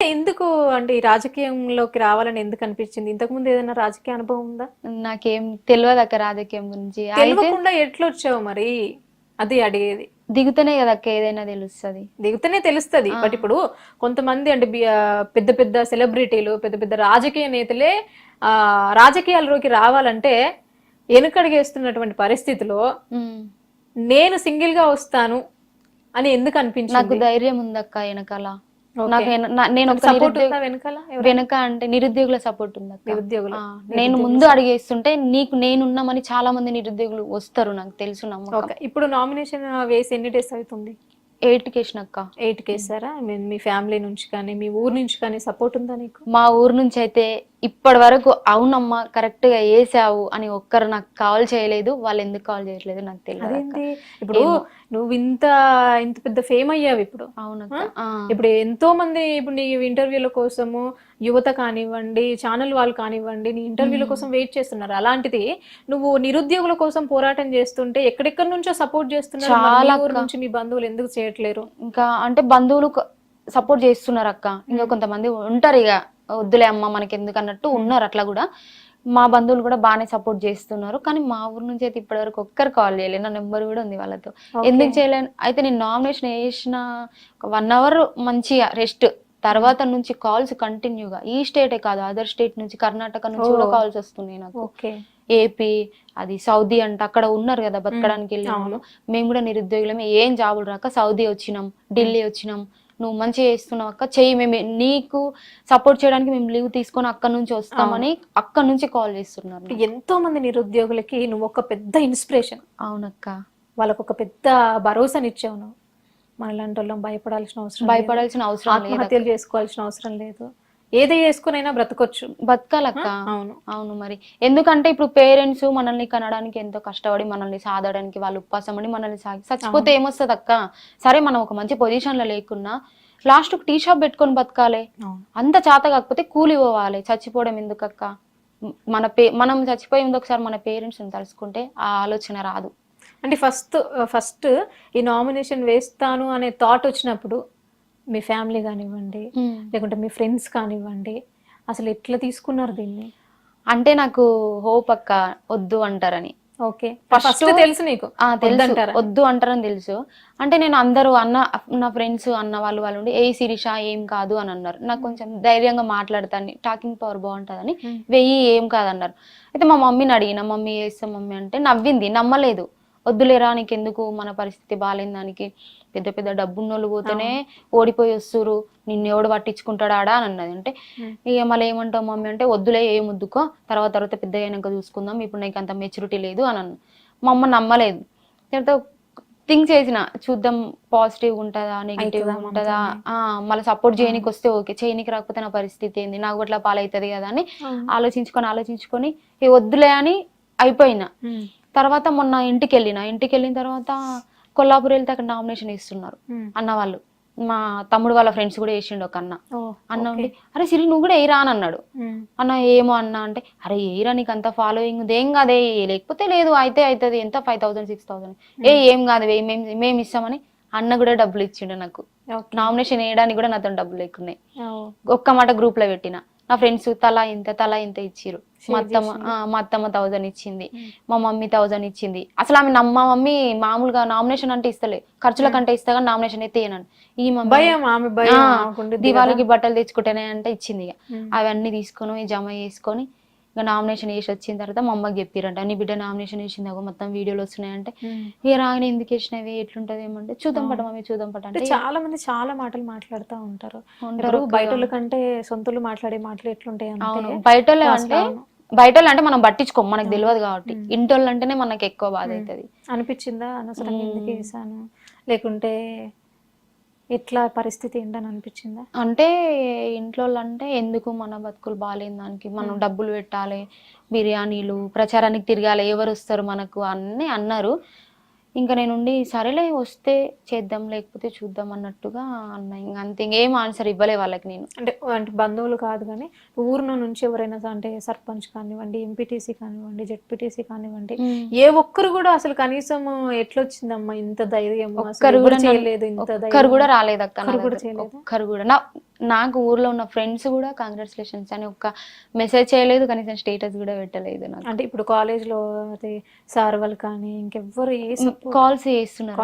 ఎందుకు అంటే ఈ రాజకీయంలోకి రావాలని ఎందుకు అనిపించింది? ఇంతకు ముందు ఏదైనా రాజకీయ అనుభవం ఉందా? నాకేం తెలియదు అక్క రాజకీయం గురించి. అయితే తెలియకుండా ఎట్లా వచ్చావు మరి? అది అడిగేది. దిగుతనే కదా అక్క ఏదైనా తెలుస్తుంది. దిగుతూనే తెలుస్తది. బట్ ఇప్పుడు కొంతమంది అంటే బి- ఆ, పెద్ద పెద్ద సెలబ్రిటీలు పెద్ద పెద్ద రాజకీయ నేతలే ఆ రాజకీయాల్లోకి రావాలంటే వెనుకడిగేస్తున్నటువంటి పరిస్థితిలో నేను సింగిల్గా వస్తాను అని ఎందుకు నాకు అనిపించింది ధైర్యం ఉందక్క వెనకాల. నాకు నేను ఒక ఉందా? వెనక అంటే నిరుద్యోగుల సపోర్ట్ ఉందక్క నిరుద్యోగులు. నేను ముందు అడిగేస్తుంటే నీకు నేనున్నామని చాలా మంది నిరుద్యోగులు వస్తారు నాకు తెలుసు నమ్మకం ఇప్పుడు నామినేషన్ వేసి ఎన్ని డేస్ అవుతుంది? ఎయిట్ కేసిన అక్క ఎయిట్ కేసారా మీ ఫ్యామిలీ నుంచి కానీ మీ ఊరు నుంచి కానీ సపోర్ట్ ఉందా నీకు? మా ఊరు నుంచి అయితే ఇప్పటి వరకు అవునమ్మా కరెక్ట్గా వేసావు అని ఒక్కరు నాకు కాల్ చేయలేదు. వాళ్ళు ఎందుకు కాల్ చేయట్లేదు నాకు తెలియదు ఇప్పుడు నువ్వు ఇంత ఇంత పెద్ద ఫేమ్ అయ్యావు ఇప్పుడు. అవునక్క. ఇప్పుడు ఎంతో మంది ఇప్పుడు నీ ఇంటర్వ్యూల కోసము యువత కానివ్వండి ఛానల్ వాళ్ళు కానివ్వండి నీ ఇంటర్వ్యూల కోసం వెయిట్ చేస్తున్నారు. అలాంటిది నువ్వు నిరుద్యోగుల కోసం పోరాటం చేస్తుంటే ఎక్కడెక్కడి నుంచో సపోర్ట్ చేస్తున్నారు? చాలా. నుంచి మీ బంధువులు ఎందుకు చేయట్లేరు? ఇంకా అంటే బంధువులు సపోర్ట్ చేస్తున్నారు అక్క. ఇంకా కొంతమంది ఉంటారు ఇక. వద్దులే అమ్మ మనకి ఎందుకు అన్నట్టు ఉన్నారు అట్లా కూడా. మా బంధువులు కూడా బాగానే సపోర్ట్ చేస్తున్నారు. కానీ మా ఊరు నుంచి అయితే ఇప్పటివరకు ఒక్కరు కాల్ చేయలేదు. నా నెంబర్ కూడా ఉంది వాళ్ళతో. ఎందుకు చేయలేను? అయితే నేను నామినేషన్ వేసిన ఒక వన్ అవర్ మంచిగా రెస్ట్ తర్వాత నుంచి కాల్స్ కంటిన్యూగా ఈ స్టేటే కాదు అదర్ స్టేట్ నుంచి కర్ణాటక నుంచి కూడా. కాల్స్ వస్తున్నాయి నాకు. ఓకే. ఏపీ అది సౌదీ అంట అక్కడ ఉన్నారు కదా బతకడానికి వెళ్ళిన మేము కూడా నిరుద్యోగులమే ఏం జాబులు రాక సౌదీ వచ్చినాం ఢిల్లీ వచ్చినాం. నువ్వు మంచిగా చేస్తున్నావు అక్క చెయ్యి మేము నీకు సపోర్ట్ చేయడానికి మేము లీవ్ తీసుకొని అక్కడ నుంచి వస్తామని అక్కడ నుంచి కాల్ చేస్తున్నారు. ఎంతో మంది నిరుద్యోగులకి నువ్వు ఒక పెద్ద ఇన్స్పిరేషన్ అవునక్క. వాళ్ళకు ఒక పెద్ద భరోసానిచ్చావు నువ్వు. మనలాంటి వాళ్ళం భయపడాల్సిన అవసరం. భయపడాల్సిన అవసరం ఆత్మహత్యలు చేసుకోవాల్సిన అవసరం లేదు. ఏది చేసుకునైనా బ్రతకొచ్చు. బతకాలక్క. అవును. అవును మరి. ఎందుకంటే ఇప్పుడు పేరెంట్స్ మనల్ని కనడానికి ఎంతో కష్టపడి మనల్ని సాధడానికి వాళ్ళు ఉపవాసమని మనల్ని సాగి చచ్చిపోతే ఏమొస్తుంది అక్క సరే మనం ఒక మంచి పొజిషన్లో లేకున్నా లాస్ట్ టీ షాప్ పెట్టుకొని బతకాలి. అంత చేత కాకపోతే కూలి పోవాలి. చచ్చిపోవడం ఎందుకు అక్క మ్, మన పే మనం చచ్చిపోయే ముందు ఒకసారి మన పేరెంట్స్ తలుసుకుంటే ఆ ఆలోచన రాదు. అంటే ఫస్ట్ ఫస్ట్ ఈ నామినేషన్ వేస్తాను అనే థాట్ వచ్చినప్పుడు మీ ఫ్యామిలీ కానివ్వండి లేకుంటే మీ ఫ్రెండ్స్ కానివ్వండి అసలు ఎట్లా తీసుకున్నారు దీన్ని? అంటే నాకు హోప్ అక్క వద్దు అంటారని. ఓకే ఫస్ట్ తెలుసు నీకు. తెలుసు? వద్దు అంటారని తెలుసు. అంటే నేను అందరూ అన్న నా ఫ్రెండ్స్ అన్న వాళ్ళు వాళ్ళు ఉండి ఏ శిరీష ఏం కాదు అని అన్నారు. నాకు కొంచెం ధైర్యంగా మాట్లాడతాను. టాకింగ్ పవర్ బాగుంటుందని Hmm. వెయ్యి ఏం కాదన్నారు అయితే మా మమ్మీని అడిగిన మమ్మీ చేస్తాం మమ్మీ? అంటే నవ్వింది. నమ్మలేదు. వద్దులేరా నీకెందుకు? మన పరిస్థితి బాగాలేని దానికి. పెద్ద పెద్ద డబ్బున్నోళ్ళు పోతేనే ఓడిపోయి వస్తురు నిన్ను ఎవడు పట్టించుకుంటాడా అని అన్నది. అంటే. ఇక మళ్ళీ ఏమంటావు మమ్మీ అంటే వద్దులే ఏం వద్దుకో. తర్వాత తర్వాత పెద్ద అయినాక చూసుకుందాం. ఇప్పుడు నీకు అంత మెచ్యూరిటీ లేదు అని అన్న. మా అమ్మ నమ్మలేదు. తర్వాత థింక్ చేసిన చూద్దాం పాజిటివ్ ఉంటుందా నెగిటివ్ ఉంటుందా? ఆ, మళ్ళీ సపోర్ట్ చేయనీకి వస్తే ఓకే. చేయనీకి రాకపోతే నా పరిస్థితి ఏంది? నాకు ఇట్లా పాలవుతుంది కదా అని ఆలోచించుకొని ఆలోచించుకొని "ఏ వద్దులే అని అయిపోయినా. తర్వాత మొన్న ఇంటికి వెళ్ళిన ఇంటికి వెళ్ళిన తర్వాత కొల్లాపూర్ వెళ్తే అక్కడ నామినేషన్ ఇస్తున్నారు. అన్న వాళ్ళు. మా తమ్ముడు వాళ్ళ ఫ్రెండ్స్ కూడా వేసిండు ఒక అన్న. అన్న. ఉండి అరే సిరి నువ్వు కూడా వేయరా అని అన్నాడు. అన్న ఏమో అన్న అంటే అరే ఏరా నీకు అంత ఫాలోయింగ్ ఉంది ఏం కాదే లేకపోతే లేదు అయితే అవుతుంది ఎంత? ఫైవ్ థౌసండ్ సిక్స్ థౌసండ్ ఏ ఏం కాదు మేము ఇస్తామని అన్న కూడా డబ్బులు ఇచ్చిండు నాకు. నామినేషన్ వేయడానికి కూడా నాతో డబ్బులు లేకున్నాయి. ఒక్క మాట గ్రూప్లో పెట్టిన. నా ఫ్రెండ్స్ తలా ఇంత తలా ఇంత ఇచ్చిరు మా అత్తమ్మ మా అత్తమ్మ థౌజండ్ ఇచ్చింది. మా మమ్మీ థౌజండ్ ఇచ్చింది. అసలు ఆమె నమ్మ మా మమ్మీ మామూలుగా నామినేషన్ అంటే ఇస్తలే. ఖర్చుల కంటే ఇస్తా కానీ నామినేషన్ అయితే ఈ దివాళీకి బట్టలు తెచ్చుకుంటేనే అంటే ఇచ్చింది ఇక. అవన్నీ తీసుకొని జమ చేసుకొని ఇక నామినేషన్ వేసి వచ్చిన తర్వాత మా అమ్మకి చెప్పిరంట నీ బిడ్డ నామినేషన్ వేసింది మొత్తం వీడియోలు వస్తున్నాయంటే. ఇక రాగానే ఎందుకు వేసినవి ఎట్లుంటది ఏమంటే చూద్దాం పట మమ్మీ చూద్దాం పట అంటే చాలా మంది చాలా మాటలు మాట్లాడుతూ ఉంటారు. ఉంటారు బయట కంటే సొంతలు మాట్లాడే మాటలు ఎట్లుంటాయి అవును బయట వాళ్ళు అంటే. బయట వాళ్ళు అంటే మనం పట్టించుకోం మనకు తెలియదు కాబట్టి. ఇంటి వాళ్ళు అంటేనే మనకి ఎక్కువ బాధ అవుతుంది అనిపించిందా? అనవసరంగా ఎందుకు వేసాను లేకుంటే ఎట్లా పరిస్థితి ఏంటని అనిపించిందా? అంటే ఇంట్లో అంటే ఎందుకు మన బతుకులు బాగాలేని దానికి? మనం డబ్బులు పెట్టాలి బిర్యానీలు ప్రచారానికి తిరగాలి ఎవరు వస్తారు మనకు అన్నీ అన్నారు. ఇంకా నేనుండి సరేలే వస్తే చేద్దాం లేకపోతే చూద్దాం అన్నట్టుగా అన్న. ఇంకా అంతే ఇంకేం ఆన్సర్ ఇవ్వలే వాళ్ళకి నేను. అంటే అంటే బంధువులు కాదు కానీ ఊరిలో నుంచి ఎవరైనా అంటే సర్పంచ్ కానివ్వండి ఎంపీటీసీ కానివ్వండి జెడ్పీటీసీ కానివ్వండి ఏ ఒక్కరు కూడా అసలు కనీసం ఎట్లొచ్చిందమ్మా ఇంత ధైర్యం ఒక్కరు కూడా చేయలేదు ఇంత ఒక్కరు కూడా రాలేదు అక్క? ఒక్కరు కూడా. నా నాకు ఊర్లో ఉన్న ఫ్రెండ్స్ కూడా కంగ్రాచులేషన్స్ అని ఒక్క మెసేజ్ చేయలేదు కనీసం స్టేటస్ కూడా పెట్టలేదు నాకు. అంటే ఇప్పుడు కాలేజ్లో అది సార్ వాళ్ళు కానీ ఇంకెవ్వరు కాల్స్ చేస్తున్నారు?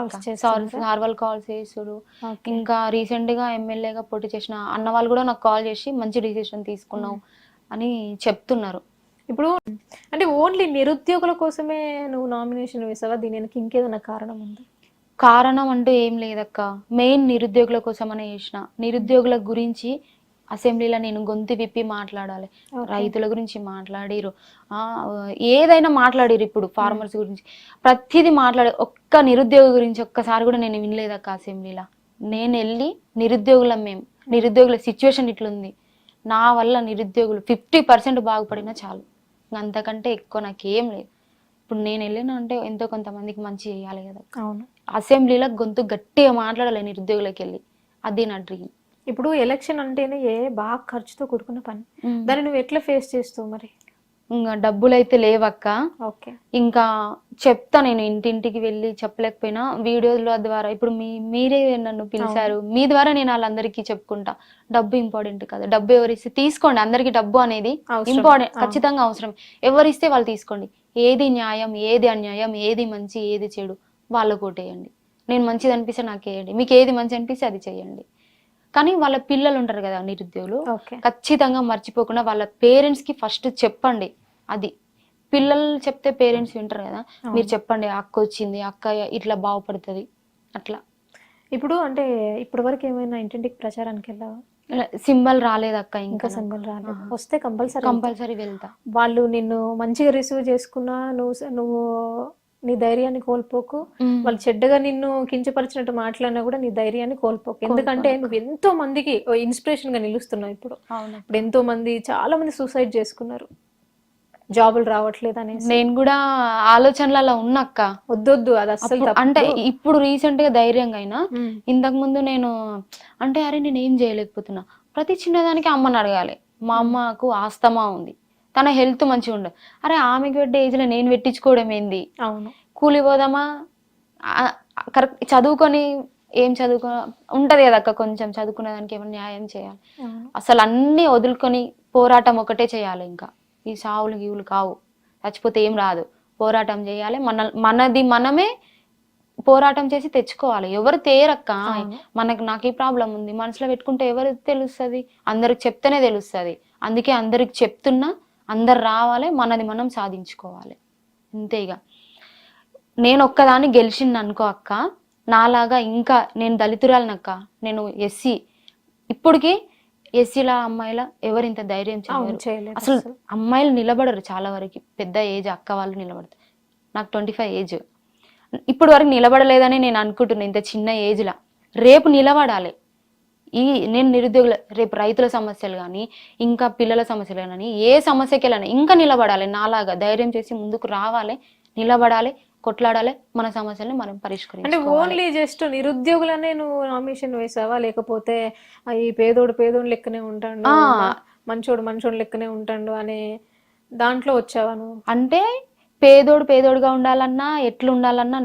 సార్ వాళ్ళు కాల్స్ Okay. ఇంకా రీసెంట్గా ఎమ్మెల్యేగా పోటీ చేసిన అన్న వాళ్ళు కూడా నాకు కాల్ చేసి మంచి డిసిషన్ తీసుకున్నావు అని చెప్తున్నారు. ఇప్పుడు అంటే ఓన్లీ నిరుద్యోగుల కోసమే నువ్వు నామినేషన్ వేసావా? దీని వెనక ఇంకేదైనా కారణం ఉంది? కారణం అంటూ ఏం లేదక్క. మెయిన్ నిరుద్యోగుల కోసమనే చేసిన. నిరుద్యోగుల గురించి అసెంబ్లీలో నేను గొంతు విప్పి మాట్లాడాలి. రైతుల గురించి మాట్లాడిరు. ఆ, ఏదైనా మాట్లాడిరు ఇప్పుడు ఫార్మర్స్ గురించి. ప్రతిదీ మాట్లాడి ఒక్క నిరుద్యోగ గురించి ఒక్కసారి కూడా నేను వినలేదక్క అసెంబ్లీలో. నేను వెళ్ళి నిరుద్యోగులం మేము నిరుద్యోగుల సిచ్యువేషన్ ఇట్లుంది. నా వల్ల నిరుద్యోగులు ఫిఫ్టీ పర్సెంట్ బాగుపడినా చాలు. అంతకంటే ఎక్కువ నాకేం లేదు. ఇప్పుడు నేను వెళ్ళినా అంటే ఎంతో కొంతమందికి మంచి చేయాలి కదా. అవును. అసెంబ్లీలో గొంతు గట్టిగా మాట్లాడాలి నిరుద్యోగులకి వెళ్ళి. అది నా డ్రీమ్ ఇప్పుడు ఎలక్షన్ అంటేనే ఏ బాగా ఖర్చుతో కూడుకున్న పని. దాన్ని నువ్వు ఎట్లా ఫేస్ చేస్తావు మరి? ఇంకా డబ్బులు అయితే లేవక్క. ఓకే. ఇంకా చెప్తా నేను ఇంటింటికి వెళ్ళి చెప్పలేకపోయినా వీడియోల ద్వారా. ఇప్పుడు మీ మీరే నన్ను పిలిచారు. మీ ద్వారా నేను వాళ్ళందరికీ చెప్పుకుంటా. డబ్బు ఇంపార్టెంట్ కదా. డబ్బు ఎవరిస్తే తీసుకోండి. అందరికి డబ్బు అనేది. ఇంపార్టెంట్. ఖచ్చితంగా అవసరం ఎవరిస్తే వాళ్ళు తీసుకోండి. ఏది న్యాయం ఏది అన్యాయం ఏది మంచి ఏది చెడు వాళ్ళకు ఓటేయండి నేను మంచిది అనిపిస్తే నాకు వేయండి మీకు ఏది మంచి అనిపిస్తే అది చేయండి. కానీ వాళ్ళ పిల్లలు ఉంటారు కదా నిరుద్యోగులు ఖచ్చితంగా మర్చిపోకుండా వాళ్ళ పేరెంట్స్కి ఫస్ట్ చెప్పండి. అది పిల్లలు చెప్తే పేరెంట్స్ వింటారు కదా మీరు చెప్పండి అక్క వచ్చింది అక్క ఇట్లా బాగుపడుతుంది అట్లా. ఇప్పుడు అంటే ఇప్పటి వరకు ఏమైనా ఇంటింటికి ప్రచారానికి వెళ్ళావా? సింబల్ రాలేదు అక్క ఇంకా సింబల్ రాలేదు. వస్తే కంపల్సరీ కంపల్సరీ వెళ్తా. వాళ్ళు నిన్ను మంచిగా రిసీవ్ చేసుకున్నా నువ్వు నువ్వు నీ ధైర్యాన్ని కోల్పోకు. వాళ్ళు చెడ్డగా నిన్ను కించపరిచినట్టు మాట్లాడినా కూడా నీ ధైర్యాన్ని కోల్పోకు. ఎందుకంటే నువ్వు ఎంతో మందికి ఇన్స్పిరేషన్గా నిలుస్తున్నావు ఇప్పుడు. ఇప్పుడు ఎంతో మంది చాలా మంది సూసైడ్ చేసుకున్నారు. జాబులు రావట్లేదు అనేసి. నేను కూడా ఆలోచనలలో ఉన్నక్క. వద్దొద్దు అది తప్పు. అంటే ఇప్పుడు రీసెంట్గా ధైర్యంగా అయినా. ఇంతకు ముందు నేను అంటే అరే నేను ఏం చేయలేకపోతున్నా. ప్రతి చిన్నదానికి అమ్మని అడగాలి. మా అమ్మకు ఆస్తమా ఉంది. తన హెల్త్ మంచిగా ఉండదు అరే ఆమెకి పెట్టే ఏజ్లో నేను పెట్టించుకోవడం ఏంది? అవును. కూలి పోదామా? కరెక్ట్ చదువుకొని ఏం చదువుకో ఉంటది కదా అక్క కొంచెం చదువుకునే దానికి ఏమైనా న్యాయం చేయాలి. అసలు అన్ని వదులుకొని పోరాటం ఒకటే చేయాలి ఇంకా. ఈ సావులు గీవులు కావు. చచ్చిపోతే ఏం రాదు. పోరాటం చేయాలి. మన మనది మనమే పోరాటం చేసి తెచ్చుకోవాలి. ఎవరు తేరక్క. మనకు నాకు ఈ ప్రాబ్లం ఉంది. మనసులో పెట్టుకుంటే ఎవరు తెలుస్తుంది? అందరికి చెప్తేనే తెలుస్తుంది. అందుకే అందరికి చెప్తున్నా అందరు రావాలి మనది మనం సాధించుకోవాలి. అంతే ఇక నేను ఒక్కదాన్ని గెలిచింది అనుకో అక్క నాలాగా ఇంకా నేను దళితురాలనక్క నేను ఎస్సీ. ఇప్పటికి ఎస్సీల అమ్మాయిల ఎవరు ఇంత ధైర్యం చేయలేరు అసలు. అమ్మాయిలు నిలబడరు చాలా వరకు. పెద్ద ఏజ్ అక్క వాళ్ళు నిలబడతారు. నాకు ట్వంటీ ఫైవ్ ఏజ్. ఇప్పుడు వరకు నిలబడలేదని నేను అనుకుంటున్నా ఇంత చిన్న ఏజ్లా. రేపు నిలబడాలి. ఈ నేను నిరుద్యోగుల రేపు రైతుల సమస్యలు కానీ ఇంకా పిల్లల సమస్యలు కానీ ఏ సమస్యకి వెళ్ళాలి ఇంకా నిలబడాలి నాలాగా. ధైర్యం చేసి ముందుకు రావాలి నిలబడాలి. కొట్లాడాలి మన సమస్యల్ని మనం అంటే పరిష్కరించుకోవాలి ఓన్లీ జస్ట్ నిరుద్యోగులనే నువ్వు నామినేషన్ వేసావా? లేకపోతే ఈ పేదోడు పేదోడు లెక్కనే ఉంటాడు. మంచోడు మంచోడు లెక్కనే ఉంటాడు అనే దాంట్లో వచ్చావా నువ్వు? అంటే పేదోడు పేదోడుగా ఉండాలన్నా ఎట్లా ఉండాలన్నా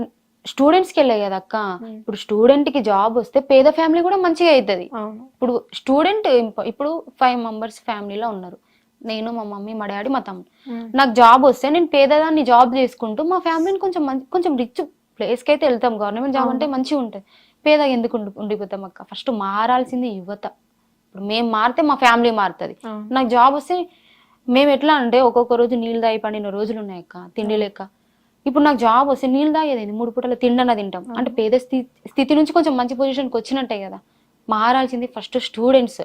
స్టూడెంట్స్కి వెళ్ళే కదా అక్క. ఇప్పుడు స్టూడెంట్కి జాబ్ వస్తే పేద ఫ్యామిలీ కూడా మంచిగా అవుతుంది ఇప్పుడు స్టూడెంట్ ఇప్పుడు ఫైవ్ మెంబర్స్ ఫ్యామిలీలో ఉన్నారు. నేను మా మమ్మీ మా డాడీ మా తమ్ముడు. నాకు జాబ్ వస్తే నేను పేదదాన్ని జాబ్ చేసుకుంటూ మా ఫ్యామిలీని కొంచెం మంచి కొంచెం రిచ్ ప్లేస్కి అయితే వెళ్తాం. గవర్నమెంట్ జాబ్ అంటే మంచిగా ఉంటుంది. పేదగా ఎందుకు ఉండి ఉండిపోతాం అక్క? ఫస్ట్ మారాల్సింది యువత. ఇప్పుడు మేము మారితే మా ఫ్యామిలీ మారుతుంది. నాకు జాబ్ వస్తే మేము ఎట్లా అంటే ఒక్కొక్క రోజు నీళ్ళు తాగి పండిన రోజులు ఉన్నాయి అక్క తిండి లేక. ఇప్పుడు నాకు జాబ్ వస్తే నీళ్ళు తాగేది మూడు పూటల తిండన తింటాం. అంటే పేద స్థితి స్థితి నుంచి కొంచెం మంచి పొజిషన్కి వచ్చినట్టే కదా. మారాల్సింది ఫస్ట్ స్టూడెంట్స్.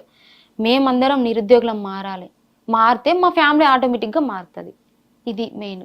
మేమందరం నిరుద్యోగులం మారాలి. మారితే మా ఫ్యామిలీ ఆటోమేటిక్గా మారుతుంది. ఇది మెయిన్.